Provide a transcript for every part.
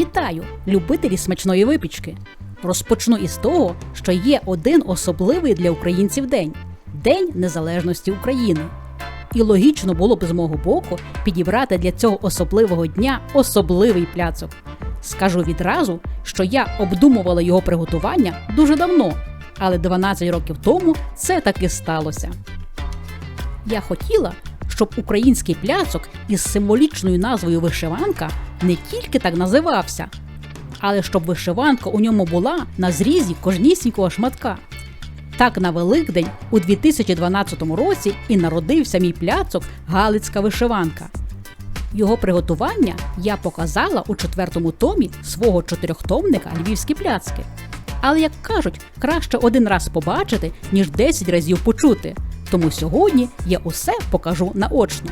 Вітаю, любителі смачної випічки. Розпочну із того, що є один особливий для українців день День Незалежності України. І логічно було б з мого боку підібрати для цього особливого дня особливий пляцок. Скажу відразу, що я обдумувала його приготування дуже давно, але 12 років тому це таки сталося. Я хотіла, щоб український пляцок із символічною назвою вишиванка не тільки так називався, але щоб вишиванка у ньому була на зрізі кожнісінького шматка. Так на Великдень у 2012 році і народився мій пляцок Галицька вишиванка. Його приготування я показала у четвертому томі свого чотирьохтомника Львівські пляцки. Але, як кажуть, краще один раз побачити, ніж 10 разів почути. Тому сьогодні я усе покажу наочно.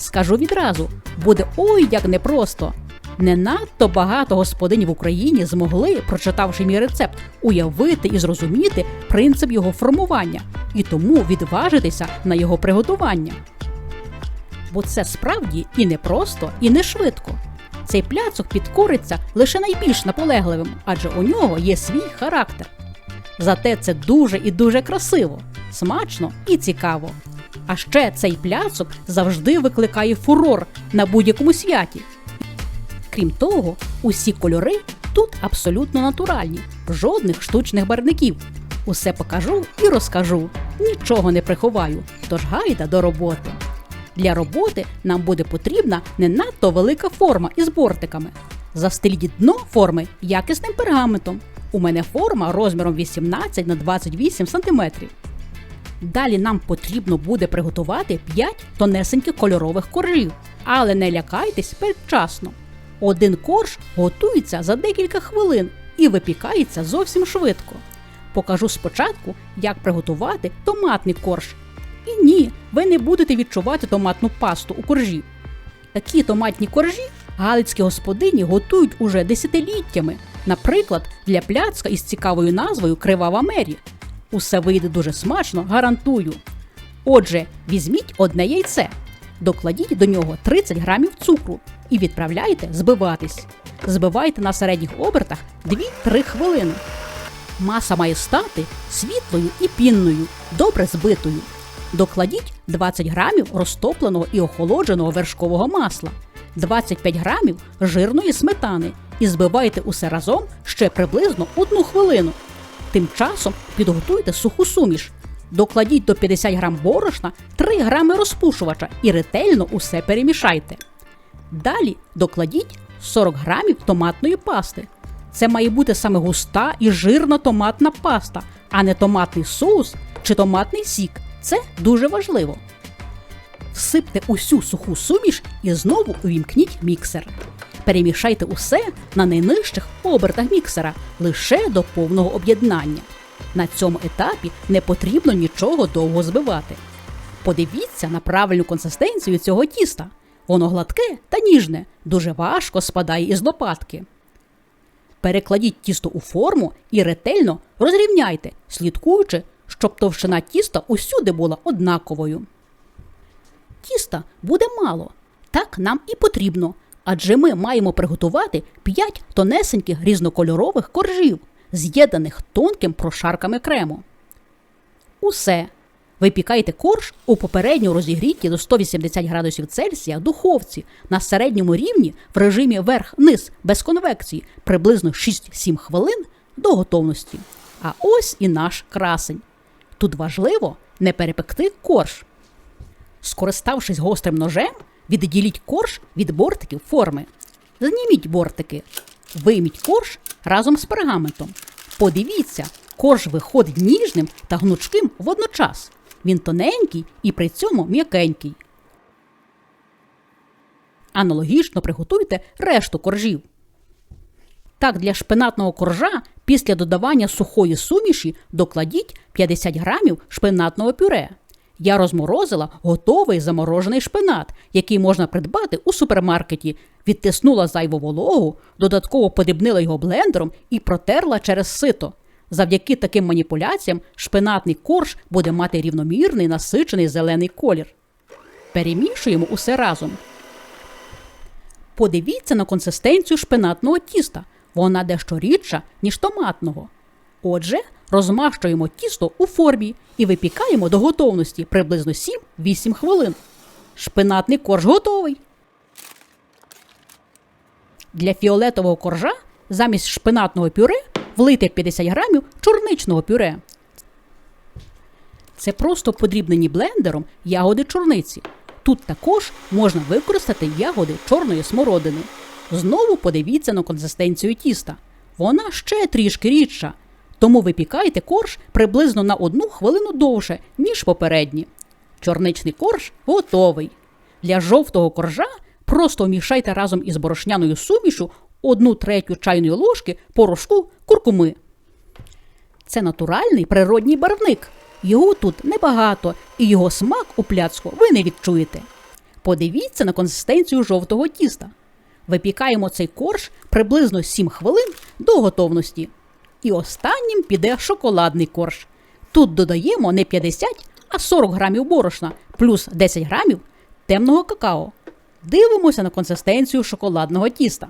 Скажу відразу, буде ой як непросто. Не надто багато господинь в Україні змогли, прочитавши мій рецепт, уявити і зрозуміти принцип його формування і тому відважитися на його приготування. Бо це справді і не просто, і не швидко. Цей пляцок підкориться лише найбільш наполегливим, адже у нього є свій характер. Зате це дуже і дуже красиво, смачно і цікаво. А ще цей пляцок завжди викликає фурор на будь-якому святі. Крім того, усі кольори тут абсолютно натуральні, жодних штучних барвників. Усе покажу і розкажу, нічого не приховаю, тож гайда до роботи. Для роботи нам буде потрібна не надто велика форма із бортиками. Застеліть дно форми якісним пергаментом. У мене форма розміром 18 на 28 см. Далі нам потрібно буде приготувати 5 тонесеньких кольорових коржів. Але не лякайтесь передчасно. Один корж готується за декілька хвилин і випікається зовсім швидко. Покажу спочатку, як приготувати томатний корж. І ні, ви не будете відчувати томатну пасту у коржі. Такі томатні коржі галицькі господині готують уже десятиліттями, наприклад, для пляцка із цікавою назвою Кривава Мері. Усе вийде дуже смачно, гарантую. Отже, візьміть одне яйце, докладіть до нього 30 грамів цукру і відправляйте збиватись. Збивайте на середніх обертах 2-3 хвилини. Маса має стати світлою і пінною, добре збитою. Докладіть 20 грамів розтопленого і охолодженого вершкового масла, 25 грамів жирної сметани і збивайте усе разом ще приблизно одну хвилину. Тим часом підготуйте суху суміш. Докладіть до 50 грам борошна 3 грами розпушувача і ретельно усе перемішайте. Далі докладіть 40 грамів томатної пасти. Це має бути саме густа і жирна томатна паста, а не томатний соус чи томатний сік. Це дуже важливо. Всипте усю суху суміш і знову увімкніть міксер. Перемішайте усе на найнижчих обертах міксера лише до повного об'єднання. На цьому етапі не потрібно нічого довго збивати. Подивіться на правильну консистенцію цього тіста. Воно гладке та ніжне, дуже важко спадає із лопатки. Перекладіть тісто у форму і ретельно розрівняйте, слідкуючи, щоб товщина тіста усюди була однаковою. Тіста буде мало. Так нам і потрібно, адже ми маємо приготувати 5 тонесеньких різнокольорових коржів, з'єднаних тонким прошарками крему. Усе. Випікайте корж у попередньо розігріті до 180 градусів Цельсія духовці на середньому рівні в режимі верх-низ без конвекції приблизно 6-7 хвилин до готовності. А ось і наш красень. Тут важливо не перепекти корж. Скориставшись гострим ножем, відділіть корж від бортиків форми. Зніміть бортики, вийміть корж разом з пергаментом. Подивіться, корж виходить ніжним та гнучким водночас. Він тоненький і при цьому м'якенький. Аналогічно приготуйте решту коржів. Так, для шпинатного коржа після додавання сухої суміші докладіть 50 грамів шпинатного пюре. Я розморозила готовий заморожений шпинат, який можна придбати у супермаркеті. Відтиснула зайву вологу, додатково подрібнила його блендером і протерла через сито. Завдяки таким маніпуляціям шпинатний корж буде мати рівномірний насичений зелений колір. Перемішуємо усе разом. Подивіться на консистенцію шпинатного тіста. Вона дещо рідша, ніж томатного. Отже, розмащуємо тісто у формі і випікаємо до готовності приблизно 7-8 хвилин. Шпинатний корж готовий. Для фіолетового коржа замість шпинатного пюре влийте 50 грамів чорничного пюре. Це просто подрібнені блендером ягоди чорниці. Тут також можна використати ягоди чорної смородини. Знову подивіться на консистенцію тіста. Вона ще трішки рідша, тому випікайте корж приблизно на одну хвилину довше, ніж попередні. Чорничний корж готовий. Для жовтого коржа просто вмішайте разом із борошняною сумішу одну третю чайної ложки порошку куркуми. Це натуральний природній барвник. Його тут небагато, і його смак у пляцку ви не відчуєте. Подивіться на консистенцію жовтого тіста. Випікаємо цей корж приблизно 7 хвилин до готовності. І останнім піде шоколадний корж. Тут додаємо не 50, а 40 грамів борошна плюс 10 грамів темного какао. Дивимося на консистенцію шоколадного тіста.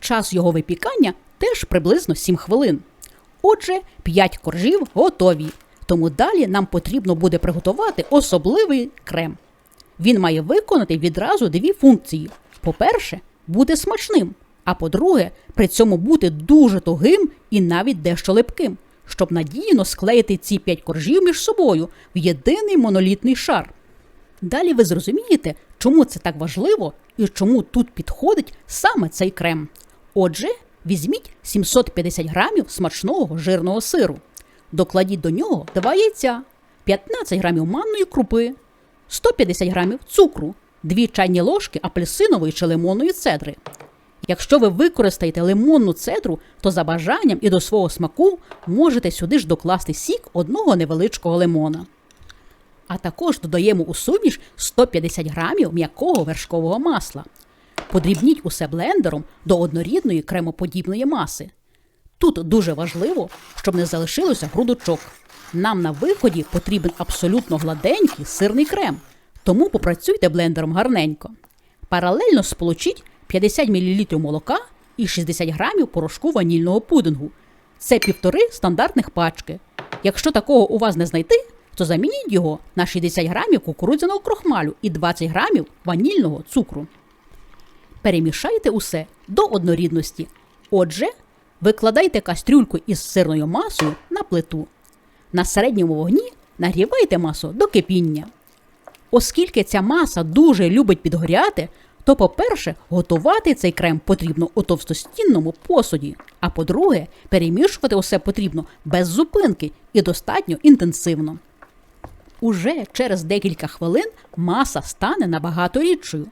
Час його випікання теж приблизно 7 хвилин. Отже, 5 коржів готові. Тому далі нам потрібно буде приготувати особливий крем. Він має виконати відразу дві функції: по-перше, бути смачним, а по-друге, при цьому бути дуже тугим і навіть дещо липким, щоб надійно склеїти ці 5 коржів між собою в єдиний монолітний шар. Далі ви зрозумієте, чому це так важливо і чому тут підходить саме цей крем. Отже, візьміть 750 грамів смачного жирного сиру. Докладіть до нього 2 яйця, 15 грамів манної крупи, 150 грамів цукру, 2 чайні ложки апельсинової чи лимонної цедри. Якщо ви використаєте лимонну цедру, то за бажанням і до свого смаку можете сюди ж докласти сік одного невеличкого лимона. А також додаємо у суміш 150 грамів м'якого вершкового масла. Подрібніть усе блендером до однорідної кремоподібної маси. Тут дуже важливо, щоб не залишилося грудочок. Нам на виході потрібен абсолютно гладенький сирний крем, тому попрацюйте блендером гарненько. Паралельно сполучіть 50 мл молока і 60 грамів порошку ванільного пудингу. Це півтори стандартних пачки. Якщо такого у вас не знайти, то замініть його на 60 грамів кукурудзяного крохмалю і 20 грамів ванільного цукру. Перемішайте усе до однорідності. Отже, викладайте кастрюльку із сирною масою на плиту. На середньому вогні нагрівайте масу до кипіння. Оскільки ця маса дуже любить підгоряти, то, по-перше, готувати цей крем потрібно у товстостінному посуді, а по-друге, перемішувати усе потрібно без зупинки і достатньо інтенсивно. Уже через декілька хвилин маса стане набагато рідшою.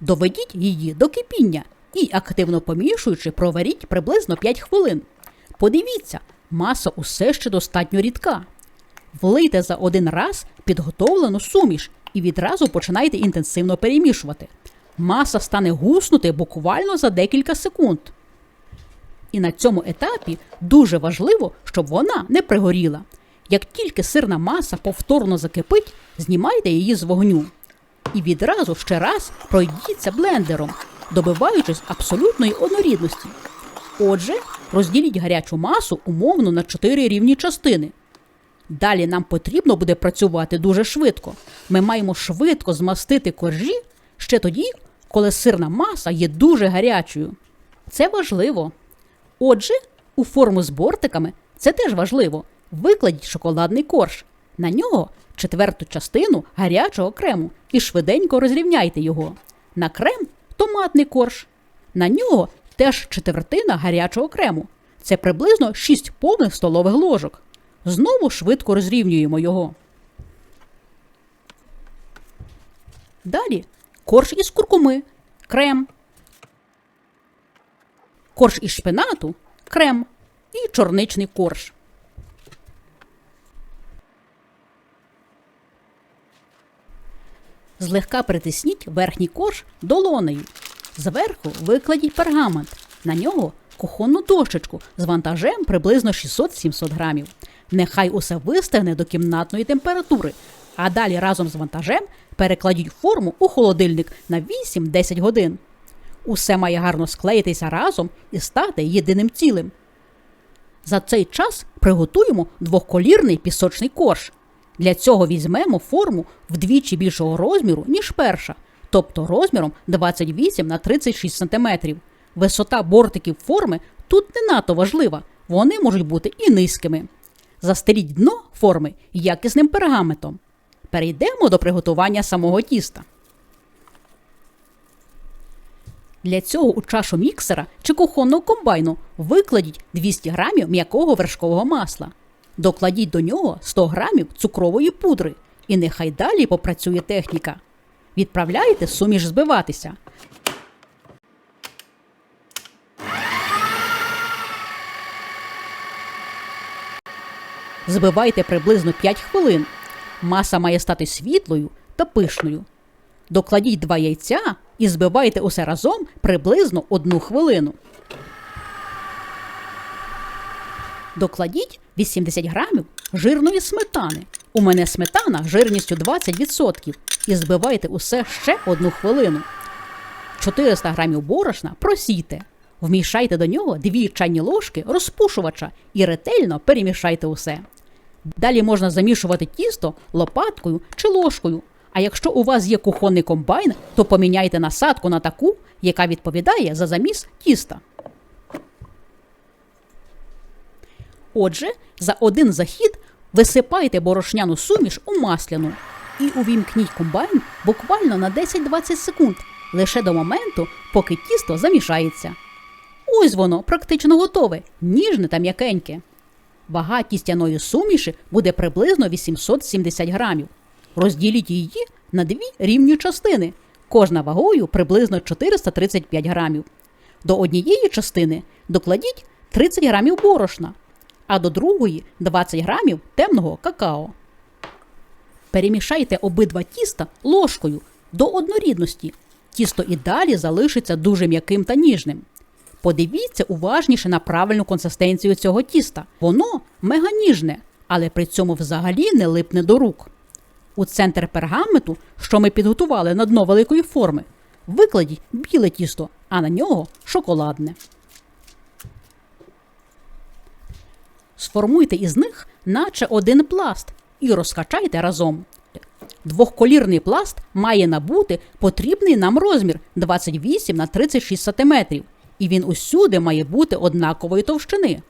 Доведіть її до кипіння і, активно помішуючи, проваріть приблизно 5 хвилин. Подивіться, маса усе ще достатньо рідка. Влийте за один раз підготовлену суміш і відразу починайте інтенсивно перемішувати. Маса стане гуснути буквально за декілька секунд. І на цьому етапі дуже важливо, щоб вона не пригоріла. Як тільки сирна маса повторно закипить, знімайте її з вогню. І відразу ще раз пройдіться блендером, добиваючись абсолютної однорідності. Отже, розділіть гарячу масу умовно на 4 рівні частини. Далі нам потрібно буде працювати дуже швидко. Ми маємо швидко змастити коржі ще тоді, коли сирна маса є дуже гарячою. Це важливо. Отже, у форму з бортиками це теж важливо. Викладіть шоколадний корж. На нього четверту частину гарячого крему і швиденько розрівняйте його. На крем томатний корж. На нього теж четвертина гарячого крему. Це приблизно 6 повних столових ложок. Знову швидко розрівнюємо його. Далі корж із куркуми, крем, корж із шпинату, крем і чорничний корж. Злегка притисніть верхній корж долонею. Зверху викладіть пергамент. На нього кухонну дощечку з вантажем приблизно 600-700 грамів. Нехай усе вистигне до кімнатної температури, а далі разом з вантажем перекладіть форму у холодильник на 8-10 годин. Усе має гарно склеїтися разом і стати єдиним цілим. За цей час приготуємо двоколірний пісочний корж. Для цього візьмемо форму вдвічі більшого розміру, ніж перша, тобто розміром 28 на 36 см. Висота бортиків форми тут не надто важлива, вони можуть бути і низькими. Застеліть дно форми якісним пергаментом. Перейдемо до приготування самого тіста. Для цього у чашу міксера чи кухонного комбайну викладіть 200 грамів м'якого вершкового масла. Докладіть до нього 100 грамів цукрової пудри і нехай далі попрацює техніка. Відправляйте суміш збиватися. Збивайте приблизно 5 хвилин. Маса має стати світлою та пишною. Докладіть два яйця і збивайте усе разом приблизно одну хвилину. Докладіть 80 грамів жирної сметани. У мене сметана жирністю 20% і збивайте усе ще одну хвилину. 400 грамів борошна просійте. Вмішайте до нього 2 чайні ложки розпушувача і ретельно перемішайте усе. Далі можна замішувати тісто лопаткою чи ложкою. А якщо у вас є кухонний комбайн, то поміняйте насадку на таку, яка відповідає за заміс тіста. Отже, за один захід висипайте борошняну суміш у масляну і увімкніть комбайн буквально на 10-20 секунд, лише до моменту, поки тісто замішається. Ось воно практично готове, ніжне та м'якеньке. Вага тістяної суміші буде приблизно 870 грамів. Розділіть її на дві рівні частини, кожна вагою приблизно 435 грамів. До однієї частини докладіть 30 грамів борошна, а до другої 20 грамів темного какао. Перемішайте обидва тіста ложкою до однорідності. Тісто і далі залишиться дуже м'яким та ніжним. Подивіться уважніше на правильну консистенцію цього тіста. Воно мега ніжне, але при цьому взагалі не липне до рук. У центр пергаменту, що ми підготували на дно великої форми, викладіть біле тісто, а на нього шоколадне. Сформуйте із них наче один пласт і розкачайте разом. Двохколірний пласт має набути потрібний нам розмір 28 на 36 см, і він усюди має бути однакової товщини.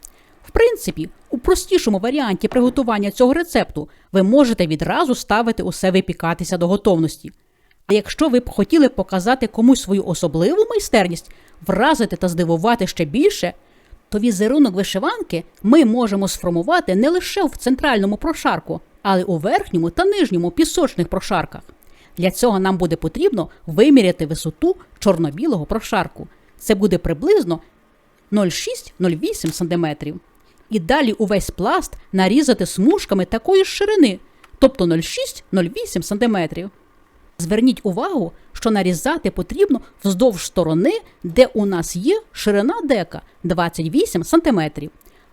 В принципі, у простішому варіанті приготування цього рецепту ви можете відразу ставити усе випікатися до готовності. А якщо ви б хотіли показати комусь свою особливу майстерність, вразити та здивувати ще більше, то візерунок вишиванки ми можемо сформувати не лише в центральному прошарку, але у верхньому та нижньому пісочних прошарках. Для цього нам буде потрібно виміряти висоту чорно-білого прошарку. Це буде приблизно 0,6-0,8 см. І далі увесь пласт нарізати смужками такої ж ширини, тобто 0,6-0,8 см. Зверніть увагу, що нарізати потрібно вздовж сторони, де у нас є ширина дека 28 см.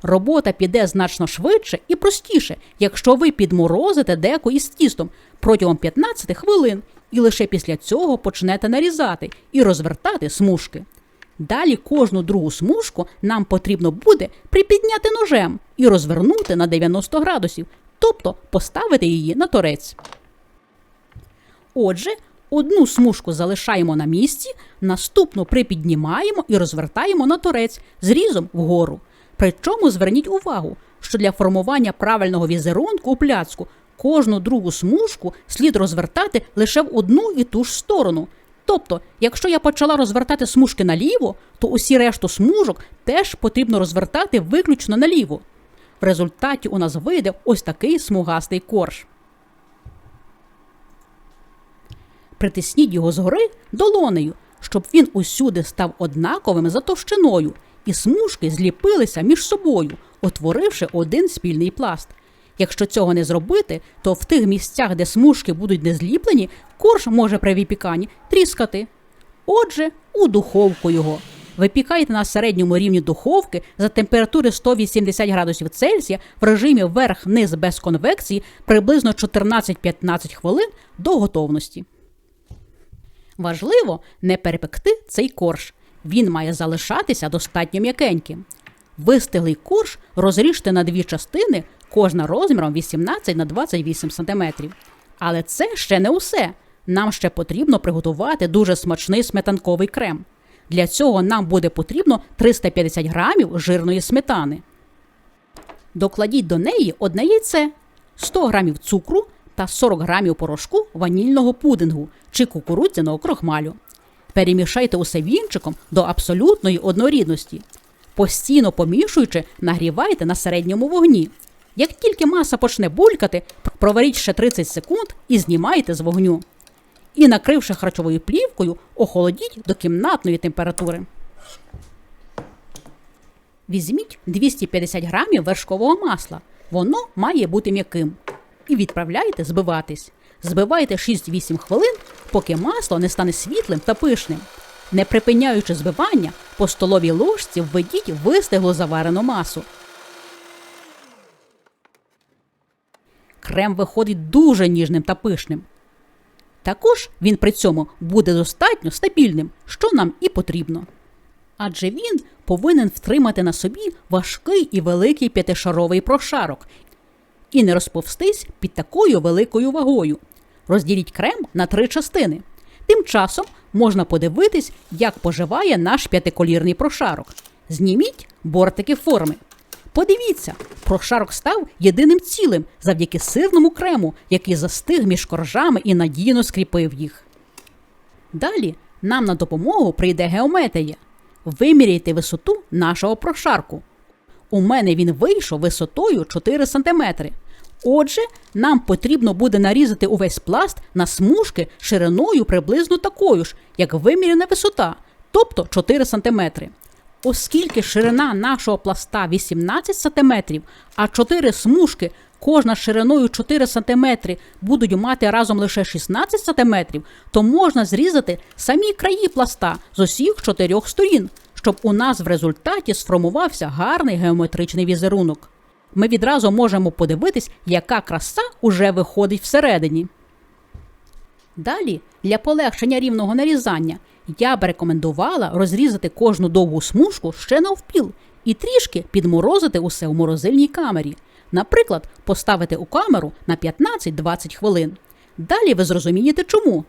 Робота піде значно швидше і простіше, якщо ви підморозите деко із тістом протягом 15 хвилин, і лише після цього почнете нарізати і розвертати смужки. Далі кожну другу смужку нам потрібно буде припідняти ножем і розвернути на 90 градусів, тобто поставити її на торець. Отже, одну смужку залишаємо на місці, наступну припіднімаємо і розвертаємо на торець зрізом вгору. Причому зверніть увагу, що для формування правильного візерунку у пляцку кожну другу смужку слід розвертати лише в одну і ту ж сторону. Тобто, якщо я почала розвертати смужки наліво, то усі решту смужок теж потрібно розвертати виключно наліво. В результаті у нас вийде ось такий смугастий корж. Притисніть його згори долонею, щоб він усюди став однаковим за товщиною, і смужки зліпилися між собою, утворивши один спільний пласт. Якщо цього не зробити, то в тих місцях, де смужки будуть не зліплені, корж може при випіканні тріскати. Отже, у духовку його. Випікайте на середньому рівні духовки за температури 180 градусів Цельсія в режимі верх-низ без конвекції приблизно 14-15 хвилин до готовності. Важливо не перепекти цей корж. Він має залишатися достатньо м'якеньким. Вистиглий корж розріжте на дві частини, кожна розміром 18 на 28 см. Але це ще не усе. Нам ще потрібно приготувати дуже смачний сметанковий крем. Для цього нам буде потрібно 350 грамів жирної сметани. Докладіть до неї одне яйце, 100 грамів цукру та 40 грамів порошку ванільного пудингу чи кукурудзяного крохмалю. Перемішайте усе вінчиком до абсолютної однорідності. Постійно помішуючи, нагрівайте на середньому вогні. Як тільки маса почне булькати, проваріть ще 30 секунд і знімайте з вогню. І, накривши харчовою плівкою, охолодіть до кімнатної температури. Візьміть 250 грамів вершкового масла. Воно має бути м'яким. І відправляйте збиватись. Збивайте 6-8 хвилин, поки масло не стане світлим та пишним. Не припиняючи збивання, по столовій ложці введіть вистиглу заварену масу. Крем виходить дуже ніжним та пишним. Також він при цьому буде достатньо стабільним, що нам і потрібно. Адже він повинен втримати на собі важкий і великий п'ятишаровий прошарок і не розповстись під такою великою вагою. Розділіть крем на три частини. Тим часом можна подивитись, як поживає наш п'ятиколірний прошарок. Зніміть бортики форми. Подивіться, прошарок став єдиним цілим завдяки сирному крему, який застиг між коржами і надійно скріпив їх. Далі нам на допомогу прийде геометрія. Виміряйте висоту нашого прошарку. У мене він вийшов висотою 4 см. Отже, нам потрібно буде нарізати увесь пласт на смужки шириною приблизно такою ж, як виміряна висота, тобто 4 см. Оскільки ширина нашого пласта 18 см, а 4 смужки, кожна шириною 4 см, будуть мати разом лише 16 см, то можна зрізати самі краї пласта з усіх чотирьох сторін, щоб у нас в результаті сформувався гарний геометричний візерунок. Ми відразу можемо подивитись, яка краса уже виходить всередині. Далі, для полегшення рівного нарізання, я б рекомендувала розрізати кожну довгу смужку ще навпіл і трішки підморозити усе у морозильній камері. Наприклад, поставити у камеру на 15-20 хвилин. Далі ви зрозумієте чому.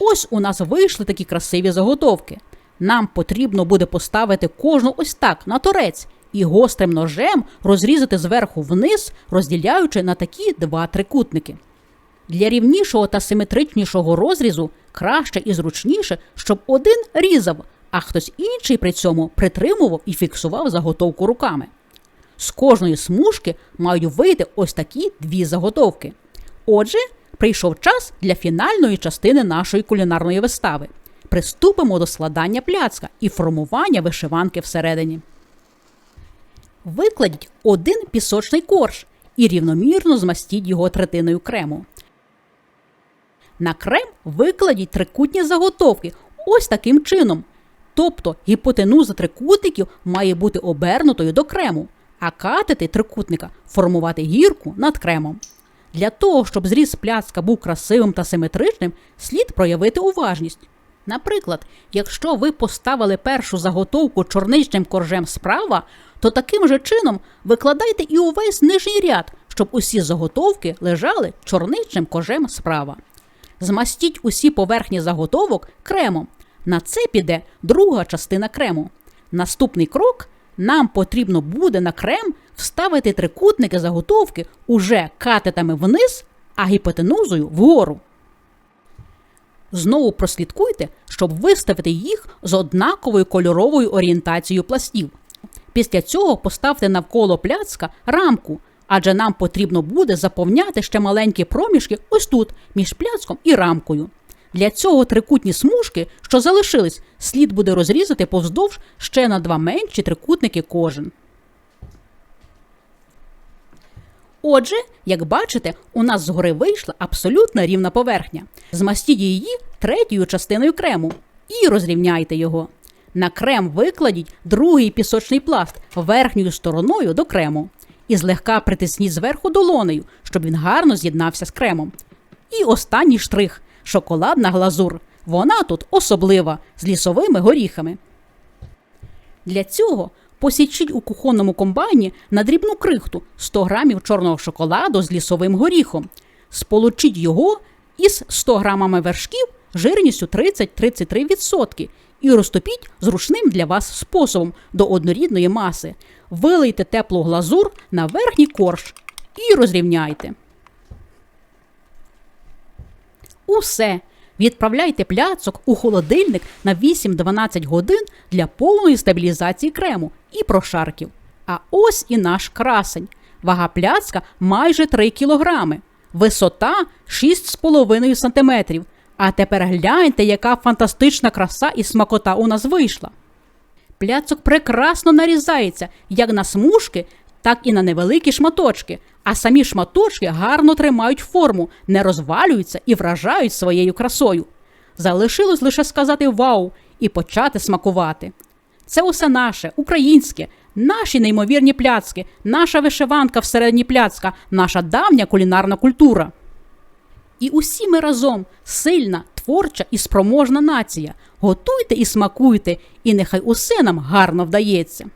Ось у нас вийшли такі красиві заготовки. Нам потрібно буде поставити кожну ось так на торець і гострим ножем розрізати зверху вниз, розділяючи на такі два трикутники. Для рівнішого та симетричнішого розрізу краще і зручніше, щоб один різав, а хтось інший при цьому притримував і фіксував заготовку руками. З кожної смужки мають вийти ось такі дві заготовки. Отже, прийшов час для фінальної частини нашої кулінарної вистави. Приступимо до складання пляцка і формування вишиванки всередині. Викладіть один пісочний корж і рівномірно змастіть його третиною крему. На крем викладіть трикутні заготовки ось таким чином. Тобто гіпотенуза трикутників має бути обернутою до крему, а катети трикутника формувати гірку над кремом. Для того, щоб зріз пляцка був красивим та симетричним, слід проявити уважність. Наприклад, якщо ви поставили першу заготовку чорничним коржем справа, то таким же чином викладайте і увесь нижній ряд, щоб усі заготовки лежали чорничним коржем справа. Змастіть усі поверхні заготовок кремом. На це піде друга частина крему. Наступний крок нам потрібно буде на крем вставити трикутники заготовки уже катетами вниз, а гіпотенузою вгору. Знову прослідкуйте, щоб виставити їх з однаковою кольоровою орієнтацією пластів. Після цього поставте навколо пляцка рамку, адже нам потрібно буде заповняти ще маленькі проміжки ось тут, між пляцком і рамкою. Для цього трикутні смужки, що залишились, слід буде розрізати повздовж ще на два менші трикутники кожен. Отже, як бачите, у нас згори вийшла абсолютно рівна поверхня. Змастіть її третьою частиною крему і розрівняйте його. На крем викладіть другий пісочний пласт верхньою стороною до крему. І злегка притисніть зверху долонею, щоб він гарно з'єднався з кремом. І останній штрих шоколадна глазур. Вона тут особлива з лісовими горіхами. Для цього посічіть у кухонному комбайні на дрібну крихту 100 грамів чорного шоколаду з лісовим горіхом. Сполучіть його із 100 грамами вершків жирністю 30-33% і розтопіть зручним для вас способом до однорідної маси. Вилийте теплу глазур на верхній корж і розрівняйте. Усе. Відправляйте пляцок у холодильник на 8-12 годин для повної стабілізації крему і прошарків. А ось і наш красень. Вага пляцка майже 3 кілограми, висота 6,5 см. А тепер гляньте, яка фантастична краса і смакота у нас вийшла. Пляцок прекрасно нарізається як на смужки, так і на невеликі шматочки, а самі шматочки гарно тримають форму, не розвалюються і вражають своєю красою. Залишилось лише сказати вау і почати смакувати. Це усе наше, українське, наші неймовірні пляцки, наша вишиванка всередині пляцка, наша давня кулінарна культура. І усі ми разом сильна, творча і спроможна нація. Готуйте і смакуйте, і нехай усе нам гарно вдається.